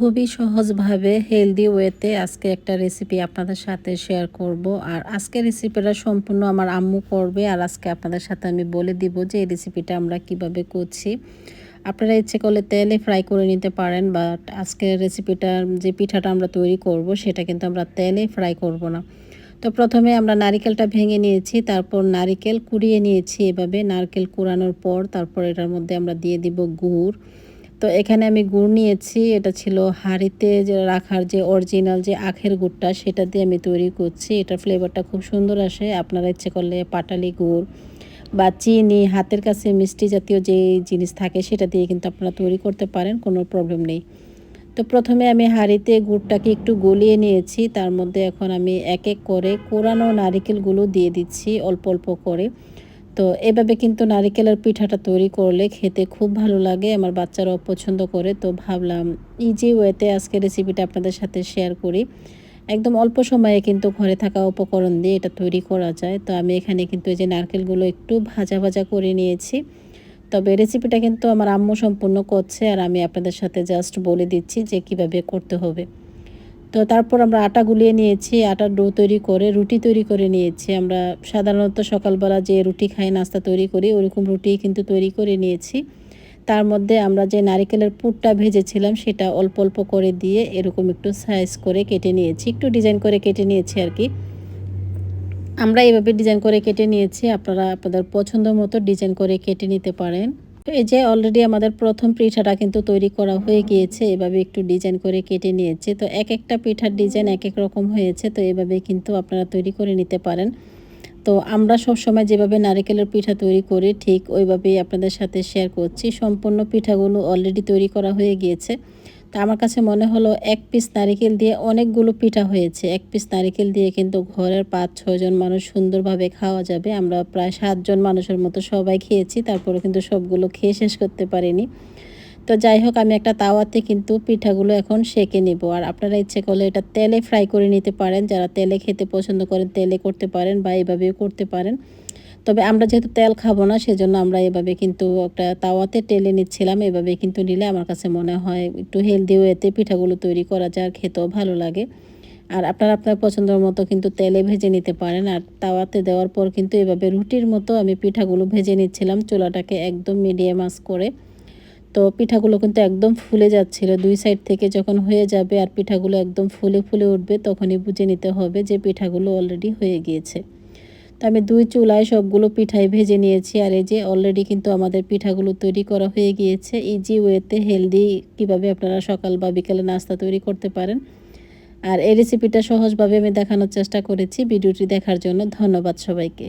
খুবই সহজভাবে হেলদি ওয়েতে আজকে একটা রেসিপি আপনাদের সাথে শেয়ার করব। আর আজকে রেসিপিটা সম্পূর্ণ আমার আম্মু করবে আর আজকে আপনাদের সাথে আমি বলে দিব যে এই রেসিপিটা আমরা কীভাবে করছি। আপনারা ইচ্ছে করলে তেলে ফ্রাই করে নিতে পারেন বাট আজকের রেসিপিটা যে পিঠাটা আমরা তৈরি করব সেটা কিন্তু আমরা তেলে ফ্রাই করব না। তো প্রথমে আমরা নারিকেলটা ভেঙে নিয়েছি, তারপর নারিকেল কুড়িয়ে নিয়েছি এভাবে। নারকেল কুড়ানোর পর তারপর এটার মধ্যে আমরা দিয়ে দিব গুড়। তো এখানে আমি গুড় নিয়েছি। এটা ছিল হাঁড়িতে যে রাখার যে অরিজিনাল যে আখের গুড়টা, সেটা দিয়ে আমি তৈরি করছি। এটার ফ্লেভারটা খুব সুন্দর আসে। আপনারা ইচ্ছে করলে পাটালি গুড় বা চিনি, হাতের কাছে মিষ্টি জাতীয় যে জিনিস থাকে, সেটা দিয়ে কিন্তু আপনারা তৈরি করতে পারেন, কোনো প্রবলেম নেই। তো প্রথমে আমি হাঁড়িতে গুড়টাকে একটু গলিয়ে নিয়েছি। তার মধ্যে এখন আমি এক এক করে কোরানো নারিকেলগুলো দিয়ে দিচ্ছি, অল্প অল্প করে। তো এভাবে কিন্তু নারিকেলের পিঠাটা তৈরি করলে খেতে খুব ভালো লাগে, আমার বাচ্চারাও পছন্দ করে। তো ভাবলাম ইজি ওয়েতে আজকে রেসিপিটা আপনাদের সাথে শেয়ার করি। একদম অল্প সময়ে কিন্তু ঘরে থাকা উপকরণ দিয়ে এটা তৈরি করা যায়। তো আমি এখানে কিন্তু এই যে নারকেলগুলো একটু ভাজা ভাজা করে নিয়েছি। তবে রেসিপিটা কিন্তু আমার আম্মু সম্পূর্ণ করছে আর আমি আপনাদের সাথে জাস্ট বলে দিচ্ছি যে কীভাবে করতে হবে। তো তারপর আমরা আটা গুলিয়ে নিয়েছি, আটার ডো তৈরি করে, রুটি তৈরি করে নিয়েছি। আমরা সাধারণত সকালবেলা যে রুটি খাই, নাস্তা তৈরি করি, ওরকম রুটি কিন্তু তৈরি করে নিয়েছি। তার মধ্যে আমরা যে নারিকেলের পুরটা ভেজেছিলাম, সেটা অল্প অল্প করে দিয়ে এরকম একটু সাইজ করে কেটে নিয়েছি। একটু ডিজাইন করে কেটে নিয়েছি আর কি। আমরা এভাবে ডিজাইন করে কেটে নিয়েছি। আপনারা আপনাদের পছন্দ মতো ডিজাইন করে কেটে নিতে পারেন। এই যে অলরেডি আমাদের প্রথম পিঠাটা কিন্তু তৈরি করা হয়ে গিয়েছে, এভাবে একটু ডিজাইন করে কেটে নিয়েছে। তো এক একটা পিঠার ডিজাইন এক এক রকম হয়েছে, তো এভাবে কিন্তু আপনারা তৈরি করে নিতে পারেন। তো আমরা সব সময় যেভাবে নারিকেলের পিঠা তৈরি করি, ঠিক ওইভাবেই আপনাদের সাথে শেয়ার করছি। সম্পূর্ণ পিঠাগুলো অলরেডি তৈরি করা হয়ে গিয়েছে। তো আমার কাছে মনে হলো এক পিস নারিকেল দিয়ে অনেকগুলো পিঠা হয়েছে। এক পিস নারিকেল দিয়ে কিন্তু ঘরের পাঁচ ছজন মানুষ সুন্দরভাবে খাওয়া যাবে। আমরা প্রায় সাতজন মানুষের মতো সবাই খেয়েছি, তারপরে কিন্তু সবগুলো খেয়ে শেষ করতে পারিনি। তো যাই হোক, আমি একটা তাওয়াতে কিন্তু পিঠাগুলো এখন সেকে নিব। আর আপনারা ইচ্ছে করলে এটা তেলে ফ্রাই করে নিতে পারেন। যারা তেলে খেতে পছন্দ করেন, তেলে করতে পারেন বা এভাবেও করতে পারেন। তবে আমরা যেহেতু তেল খাব না, সেজন্য আমরা এভাবে কিন্তু একটা তাওয়াতে টেলে নিচ্ছিলাম। এভাবে কিন্তু নিলে আমার কাছে মনে হয় একটু হেলদি ওয়েতে পিঠাগুলো তৈরি করা যায় আর খেতেও ভালো লাগে। আর আপনারা আপনার পছন্দের মতো কিন্তু তেলে ভেজে নিতে পারেন। আর তাওয়াতে দেওয়ার পর কিন্তু এভাবে রুটির মতো আমি পিঠাগুলো ভেজে নিচ্ছিলাম চুলাটাকে একদম মিডিয়াম আস করে। তো পিঠাগুলো কিন্তু একদম ফুলে যাচ্ছিল। দুই সাইড থেকে যখন হয়ে যাবে আর পিঠাগুলো একদম ফুলে ফুলে উঠবে, তখনই বুঝে নিতে হবে যে পিঠাগুলো অলরেডি হয়ে গিয়েছে। তো আমি দুই চুলায় সবগুলো পিঠাই ভেজে নিয়েছি আর এই যে অলরেডি কিন্তু আমাদের পিঠাগুলো তৈরি করা হয়ে গিয়েছে। ইজি ওয়েতে হেলদি কীভাবে আপনারা সকাল বা বিকেলে নাস্তা তৈরি করতে পারেন। আর এই রেসিপিটা সহজভাবে আমি দেখানোর চেষ্টা করেছি ভিডিওটি দেখার জন্য। ধন্যবাদ সবাইকে।